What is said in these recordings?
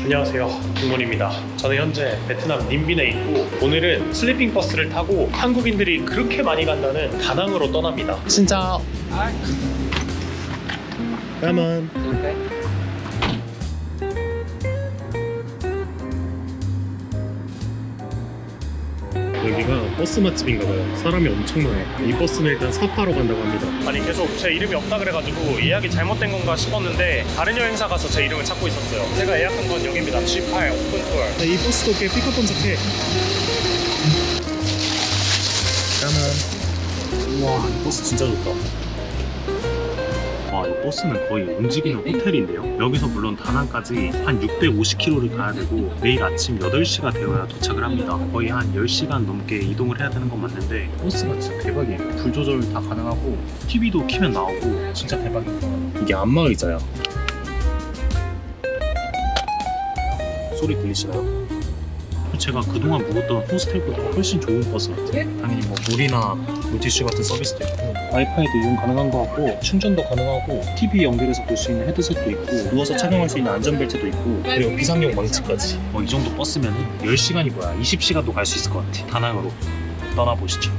안녕하세요. 김문입니다. 저는 현재 베트남 님빈에 있고 오늘은 슬리핑 버스를 타고 한국인들이 그렇게 많이 간다는 다낭으로 떠납니다. 진짜. 까만 여기가 버스 맛집인가봐요. 사람이 엄청 많아요. 이 버스는 일단 사파로 간다고 합니다. 아니 계속 제 이름이 없다 그래가지고 예약이 잘못된 건가 싶었는데 다른 여행사 가서 제 이름을 찾고 있었어요. 제가 예약한 건 여기입니다. G8 오픈투어 이 버스도 꽤 삐까뻔쩍해. 까만 우와 이 버스 진짜 좋다 와, 이 버스는 거의 움직이는 호텔인데요. 여기서 물론 다낭까지 한 650km를 가야 되고 내일 아침 8시가 되어야 도착을 합니다. 거의 한 10시간 넘게 이동을 해야 되는 건 맞는데 버스가 진짜 대박이에요. 불 조절 다 가능하고 TV도 키면 나오고 진짜 대박입니다. 이게 안마 의자야. 소리 들리시나요? 제가 그동안 묵었던 호스텔보다 훨씬 좋은 버스 같아요. 당연히 뭐 물이나 물티슈 같은 서비스도 있고 와이파이도 이용 가능한 것 같고 충전도 가능하고 TV 연결해서 볼 수 있는 헤드셋도 있고 누워서 착용할 수 있는 안전벨트도 있고 그리고 비상용 망치까지. 뭐 이 정도 버스면 10시간이 뭐야? 20시간도 갈 수 있을 것 같아. 다낭으로. 떠나보시죠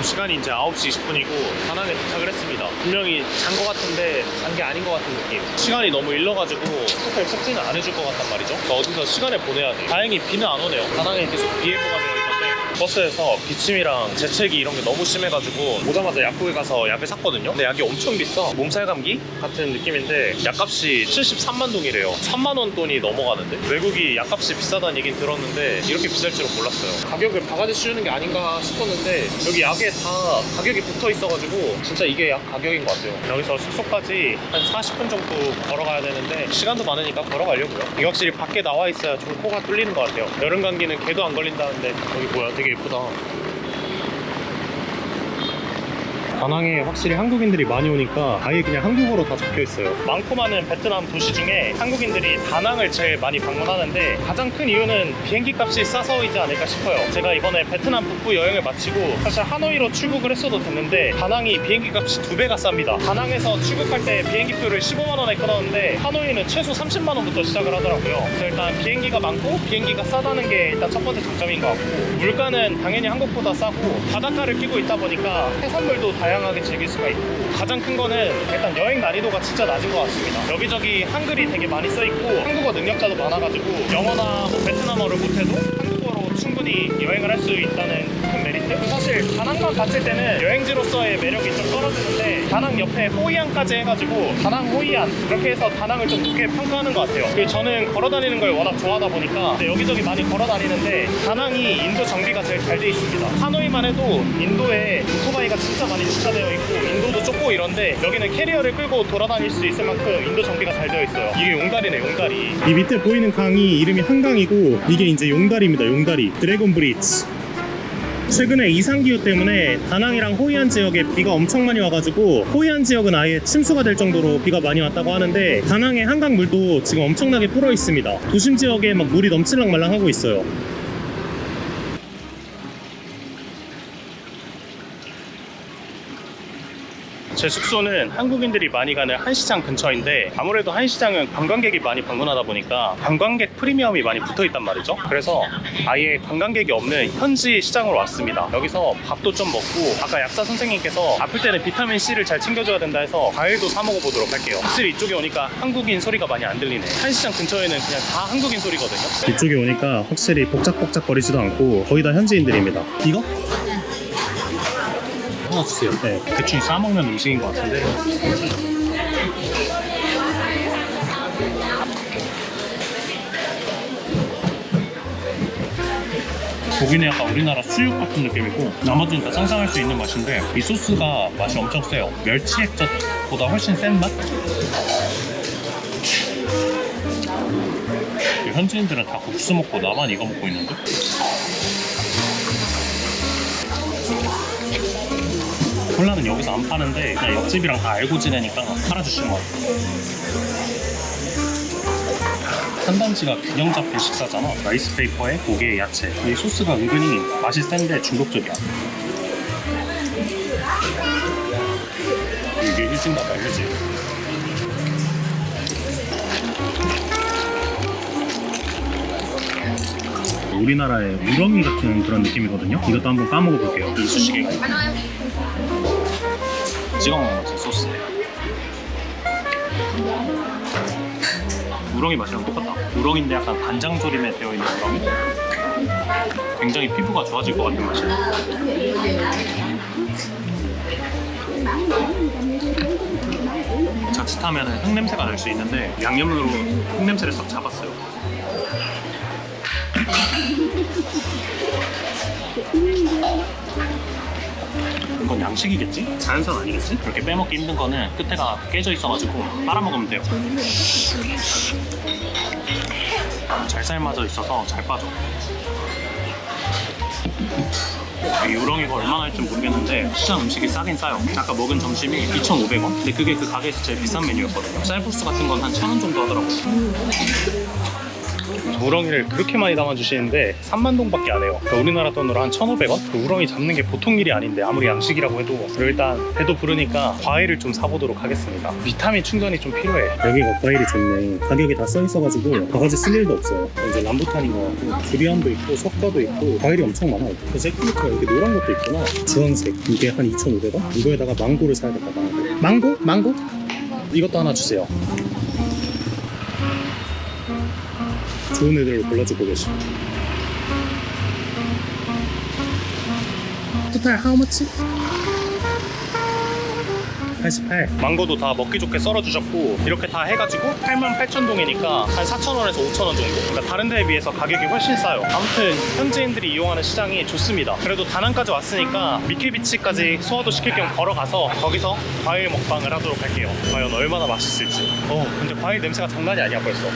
지금 시간이 이제 9시 20분이고 다낭에 도착을 했습니다. 분명히 잔거 같은데 잔 게 아닌 것 같은 느낌. 시간이 너무 일러가지고 호텔 체크인을 안 해줄 것 같단 말이죠. 그러니까 어디서 시간을 보내야 돼. 다행히 비는 안 오네요. 다낭에 계속 비 예보가 되어 버스에서 기침이랑 재채기 이런 게 너무 심해가지고 오자마자 약국에 가서 약을 샀거든요. 근데 약이 엄청 비싸. 몸살 감기 같은 느낌인데 약값이 73만 동이래요. 3만 원 돈이 넘어가는데 외국이 약값이 비싸다는 얘긴 들었는데 이렇게 비쌀 줄은 몰랐어요. 가격을 바가지 씌우는 게 아닌가 싶었는데 여기 약에 다 가격이 붙어 있어가지고 진짜 이게 약 가격인 것 같아요. 여기서 숙소까지 한 40분 정도 걸어가야 되는데 시간도 많으니까 걸어가려고요. 확실히 밖에 나와 있어야 좀 코가 뚫리는 것 같아요. 여름 감기는 개도 안 걸린다는데 여기 뭐야 되게 예쁘다. 다낭에 확실히 한국인들이 많이 오니까 아예 그냥 한국어로 다 적혀 있어요. 많고 많은 베트남 도시 중에 한국인들이 다낭을 제일 많이 방문하는데 가장 큰 이유는 비행기 값이 싸서이지 않을까 싶어요. 제가 이번에 베트남 북부 여행을 마치고 사실 하노이로 출국을 했어도 됐는데 다낭이 비행기 값이 두 배가 쌉니다. 다낭에서 출국할 때 비행기표를 15만 원에 끊었는데 하노이는 최소 30만 원부터 시작을 하더라고요. 그래서 일단 비행기가 많고 비행기가 싸다는 게 일단 첫 번째 장점인 것 같고 물가는 당연히 한국보다 싸고 바닷가를 끼고 있다 보니까 해산물도 다양 하게 즐길 수가 있고 가장 큰 거는 일단 여행 난이도가 진짜 낮은 것 같습니다. 여기저기 한글이 되게 많이 써 있고 한국어 능력자도 많아가지고 영어나 뭐 베트남어를 못해도 다낭만 봤을 때는 여행지로서의 매력이 좀 떨어지는데 다낭 옆에 호이안까지 해가지고 다낭 호이안 그렇게 해서 다낭을 좀 높게 평가하는 것 같아요. 그리고 저는 걸어다니는 걸 워낙 좋아하다 보니까 여기저기 많이 걸어다니는데 다낭이 인도 정비가 제일 잘 돼 있습니다. 하노이만 해도 인도에 오토바이가 진짜 많이 주차되어 있고 인도도 좁고 이런데 여기는 캐리어를 끌고 돌아다닐 수 있을 만큼 인도 정비가 잘 되어 있어요. 이게 용다리네 용다리. 이 밑에 보이는 강이 이름이 한강이고 이게 이제 용다리입니다 용다리 드래곤 브릿지. 최근에 이상기후 때문에 다낭이랑 호이안 지역에 비가 엄청 많이 와가지고 호이안 지역은 아예 침수가 될 정도로 비가 많이 왔다고 하는데 다낭의 한강 물도 지금 엄청나게 불어 있습니다. 도심 지역에 막 물이 넘칠랑 말랑 하고 있어요. 제 숙소는 한국인들이 많이 가는 한시장 근처인데 아무래도 한시장은 관광객이 많이 방문하다 보니까 관광객 프리미엄이 많이 붙어 있단 말이죠. 그래서 아예 관광객이 없는 현지 시장으로 왔습니다. 여기서 밥도 좀 먹고 아까 약사 선생님께서 아플 때는 비타민 C를 잘 챙겨줘야 된다 해서 과일도 사 먹어보도록 할게요. 확실히 이쪽에 오니까 한국인 소리가 많이 안 들리네. 한시장 근처에는 그냥 다 한국인 소리거든요. 이쪽에 오니까 확실히 복작복작 거리지도 않고 거의 다 현지인들입니다. 이거? 주세요. 네, 대충 싸먹는 음식인 것 같은데. 고기는 약간 우리나라 수육 같은 느낌이고 나머지는 다 상상할 수 있는 맛인데 이 소스가 맛이 엄청 세요. 멸치 액젓보다 훨씬 센 맛? 이 현지인들은 다 국수 먹고 나만 이거 먹고 있는데? 콜라는 여기서 안 파는데 그냥 옆집이랑 다 알고 지내니까 팔아주시는 것 같아요. 한단지가 균형 잡힌 식사잖아. 라이스 페이퍼에 고기에 야채. 이 소스가 은근히 맛이 센데 중독적이야. 이게 휴진밥 알지? 우리나라의 우렁이 같은 그런 느낌이거든요. 이것도 한번 까먹어 볼게요. 이쑤시개가 찍어 먹는 거지 소스. 우렁이 맛이랑 똑같다. 우렁인데 약간 간장 조림에 되어 있는 우렁이. 굉장히 피부가 좋아질 것 같은 맛이야. 자칫하면 흙냄새가 날 수 있는데 양념으로 흙냄새를 싹 잡았어요. 이건 양식이겠지? 자연산 아니겠지? 이렇게 빼먹기 힘든 거는 끝에가 깨져 있어가지고 빨아먹으면 돼요. 잘 삶아져 있어서 잘 빠져. 이 우렁이가 얼마나 할지 모르겠는데 시장 음식이 싸긴 싸요. 아까 먹은 점심이 2,500원. 근데 그게 그 가게에서 제일 비싼 메뉴였거든요. 쌀국수 같은 건 한 1,000원 정도 하더라고요. 우렁이를 그렇게 많이 담아주시는데 3만 동밖에 안 해요. 그러니까 우리나라 돈으로 한 1,500원? 그 우렁이 잡는 게 보통 일이 아닌데 아무리 양식이라고 해도 일단 배도 부르니까 과일을 좀 사보도록 하겠습니다. 비타민 충전이 좀 필요해. 여기가 과일이 좋네. 가격이 다 써있어가지고 바가지 쓸 일도 없어요. 이제 람부탄인 것 같고 두리안도 있고 석과도 있고 과일이 엄청 많아요. 그 잭프루트가 이렇게 노란 것도 있구나. 주황색 이게 한 2,500원? 이거에다가 망고를 사야 겠다. 망고? 망고? 망고? 이것도 하나 주세요. 좋은 애들을 골라주고 계시. 토탈 how much? 88. 망고도 다 먹기 좋게 썰어 주셨고 이렇게 다 해가지고 88,000동이니까 한 4,000원에서 5,000원 정도. 그러니까 다른 데에 비해서 가격이 훨씬 싸요. 아무튼 현지인들이 이용하는 시장이 좋습니다. 그래도 다낭까지 왔으니까 미키비치까지 소화도 시킬 겸 걸어가서 거기서 과일 먹방을 하도록 할게요. 과연 얼마나 맛있을지. 어 근데 과일 냄새가 장난이 아니야 벌써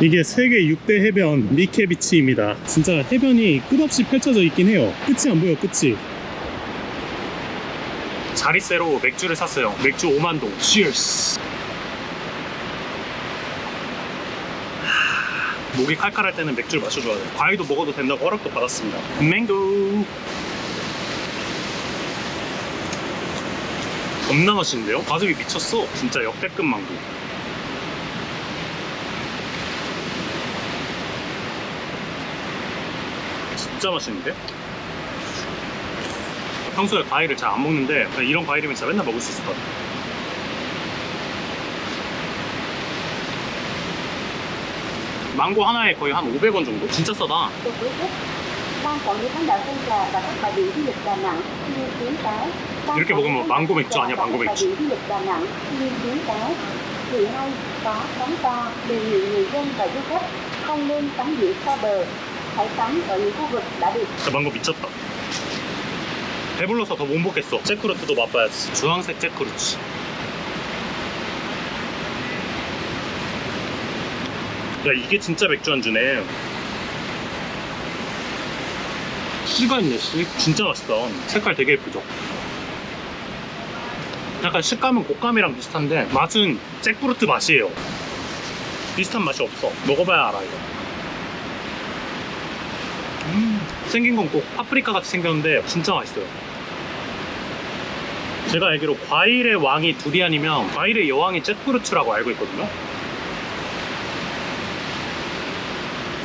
이게 세계 6대 해변 미케비치입니다. 진짜 해변이 끝없이 펼쳐져 있긴 해요. 끝이 안 보여, 끝이. 자리세로 맥주를 샀어요. 맥주 5만 동. 하, 목이 칼칼할 때는 맥주를 마셔줘야 돼. 과일도 먹어도 된다고 허락도 받았습니다. 맹고. 겁나 맛있는데요? 가슴이 미쳤어. 진짜 역대급 망고. 진짜 맛있는데? 평소에 과일을 잘 안 먹는데 이런 과일이면 진짜 맨날 먹을 수 있을 것 같아. 망고 하나에 거의 한 500원 정도? 진짜 싸다. 이렇게 먹으면 망고 맥주 아니야, 망고 맥주. Vực đã được 진짜 망고 미쳤다. 배불러서 더 못 먹겠어. 잭프루트도 맛봐야지. 주황색 잭프루트. 야 이게 진짜 맥주 안주네. 씨가 있네 씨. 진짜 맛있다. 색깔 되게 예쁘죠. 약간 식감은 곶감이랑 비슷한데 맛은 잭프루트 맛이에요. 비슷한 맛이 없어. 먹어봐야 알아 이거. 음, 생긴 건 꼭 파프리카 같이 생겼는데 진짜 맛있어요. 제가 알기로 과일의 왕이 두리안이면 과일의 여왕이 잭프루트라고 알고 있거든요.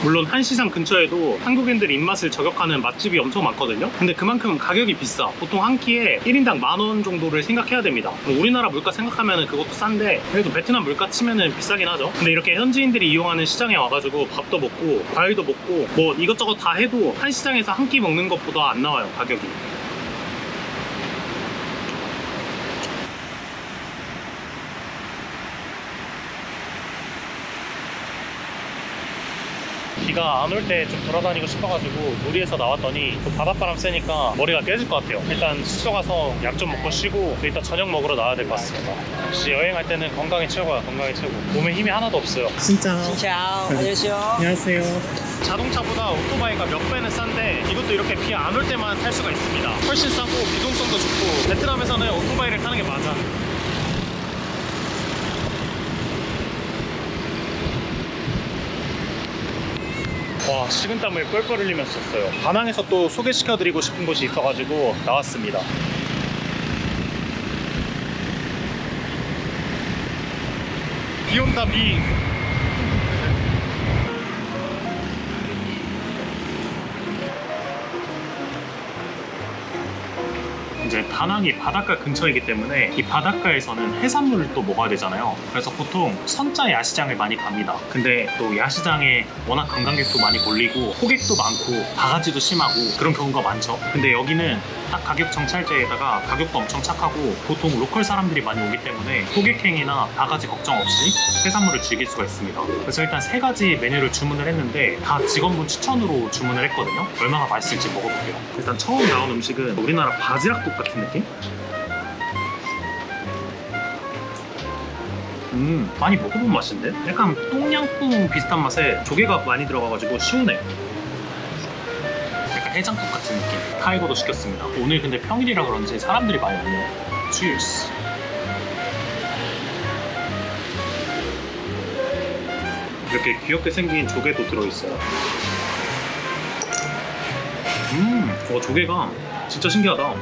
물론 한시장 근처에도 한국인들 입맛을 저격하는 맛집이 엄청 많거든요. 근데 그만큼 가격이 비싸. 보통 한 끼에 1인당 만 원 정도를 생각해야 됩니다. 뭐 우리나라 물가 생각하면 그것도 싼데 그래도 베트남 물가 치면은 비싸긴 하죠. 근데 이렇게 현지인들이 이용하는 시장에 와가지고 밥도 먹고 과일도 먹고 뭐 이것저것 다 해도 한 시장에서 한 끼 먹는 것보다 안 나와요 가격이. 비가 안 올 때 좀 돌아다니고 싶어가지고 무리해서 나왔더니 또 바닷바람 쐬니까 머리가 깨질 것 같아요. 일단 숙소 가서 약 좀 먹고 쉬고 이따 저녁 먹으러 나와야 될 것 같습니다. 역시 여행할 때는 건강이 최고야, 건강이 최고. 몸에 힘이 하나도 없어요. 진짜. Xin chào, 안녕하세요. 안녕하세요. 자동차보다 오토바이가 몇 배는 싼데 이것도 이렇게 비 안 올 때만 탈 수가 있습니다. 훨씬 싸고 기동성도 좋고 베트남에서는 오토바이를 타는 게 맞아. 와 식은땀을 뻘뻘 흘리면서 썼어요. 다낭에서 또 소개시켜드리고 싶은 곳이 있어가지고 나왔습니다. 비온다 비 이제 다낭이 바닷가 근처이기 때문에 이 바닷가에서는 해산물을 또 먹어야 되잖아요. 그래서 보통 선자 야시장을 많이 갑니다. 근데 또 야시장에 워낙 관광객도 많이 몰리고 호객도 많고 바가지도 심하고 그런 경우가 많죠. 근데 여기는 딱 가격 정찰제에다가 가격도 엄청 착하고 보통 로컬 사람들이 많이 오기 때문에 호객행위나 바가지 걱정 없이 해산물을 즐길 수가 있습니다. 그래서 일단 세 가지 메뉴를 주문을 했는데 다 직원분 추천으로 주문을 했거든요. 얼마나 맛있을지 먹어볼게요. 일단 처음 나온 음식은 우리나라 바지락국 같은 느낌? 음, 많이 먹어본 맛인데? 약간 똥냥꿍 비슷한 맛에 조개가 많이 들어가가지고 시원해. 약간 해장국 같은 느낌. 카이고도 시켰습니다. 오늘 근데 평일이라 그런지 사람들이 많이 오네요. Cheers. 이렇게 귀엽게 생긴 조개도 들어있어요. 음, 어, 조개가 진짜 신기하다.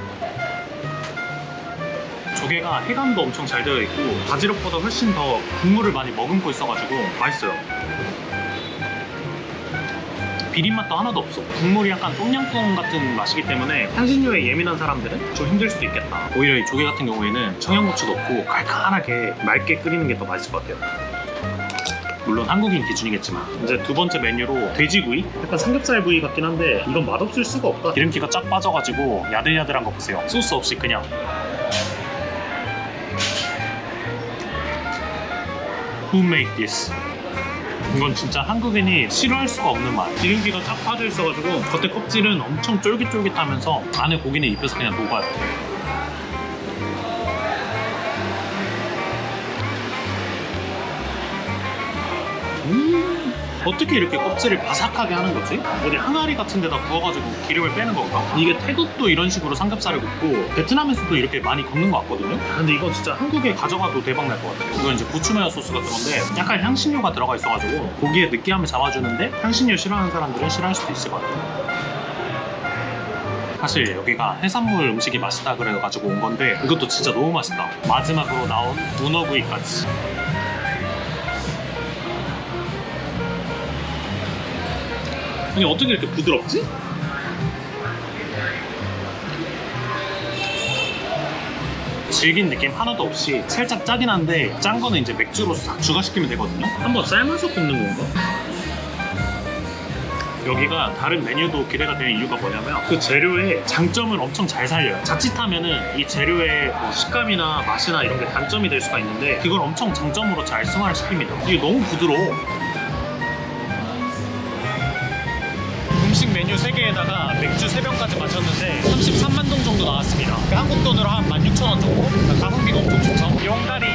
조개가 해감도 엄청 잘 되어 있고 바지락보다 훨씬 더 국물을 많이 머금고 있어가지고 맛있어요. 비린맛도 하나도 없어. 국물이 약간 똠양꿍 같은 맛이기 때문에 향신료에 예민한 사람들은 좀 힘들 수도 있겠다. 오히려 이 조개 같은 경우에는 청양고추 넣고 칼칼하게 맑게 끓이는 게 더 맛있을 것 같아요. 물론 한국인 기준이겠지만 이제 두 번째 메뉴로 돼지구이? 약간 삼겹살 부위 같긴 한데 이건 맛없을 수가 없다 기름기가 쫙 빠져가지고 야들야들한 거 보세요 소스 없이 그냥 Who made this? 이건 진짜 한국인이 싫어할 수가 없는 맛 기름기가 쫙 빠져 있어가지고 겉에 껍질은 엄청 쫄깃쫄깃하면서 안에 고기는 입혀서 그냥 녹아요 어떻게 이렇게 껍질을 바삭하게 하는 거지? 어디 항아리 같은 데다 구워가지고 기름을 빼는 건가? 이게 태국도 이런 식으로 삼겹살을 굽고 베트남에서도 이렇게 많이 굽는 것 같거든요? 근데 이건 진짜 한국에 가져가도 대박 날 것 같아요. 이건 이제 고추마요 소스 같은 건데 약간 향신료가 들어가 있어가지고 고기의 느끼함을 잡아주는데 향신료 싫어하는 사람들은 싫어할 수도 있을 것 같아요. 사실 여기가 해산물 음식이 맛있다 그래가지고 온 건데 이것도 진짜 너무 맛있다. 마지막으로 나온 문어구이까지. 아니 어떻게 이렇게 부드럽지? 질긴 느낌 하나도 없이 살짝 짜긴 한데 짠 거는 이제 맥주로 싹 추가시키면 되거든요 한번 삶아서 굽는 건가? 여기가 다른 메뉴도 기대가 되는 이유가 뭐냐면 그 재료의 장점을 엄청 잘 살려요 자칫하면은 이 재료의 뭐 식감이나 맛이나 이런 게 단점이 될 수가 있는데 그걸 엄청 장점으로 잘 승화를 시킵니다 이게 너무 부드러워 거기다가 맥주 3병까지 마셨는데 33만 동 정도 나왔습니다. 그러니까 한국 돈으로 한 16,000원 정도? 그러니까 가성비가 엄청 좋죠? 용다리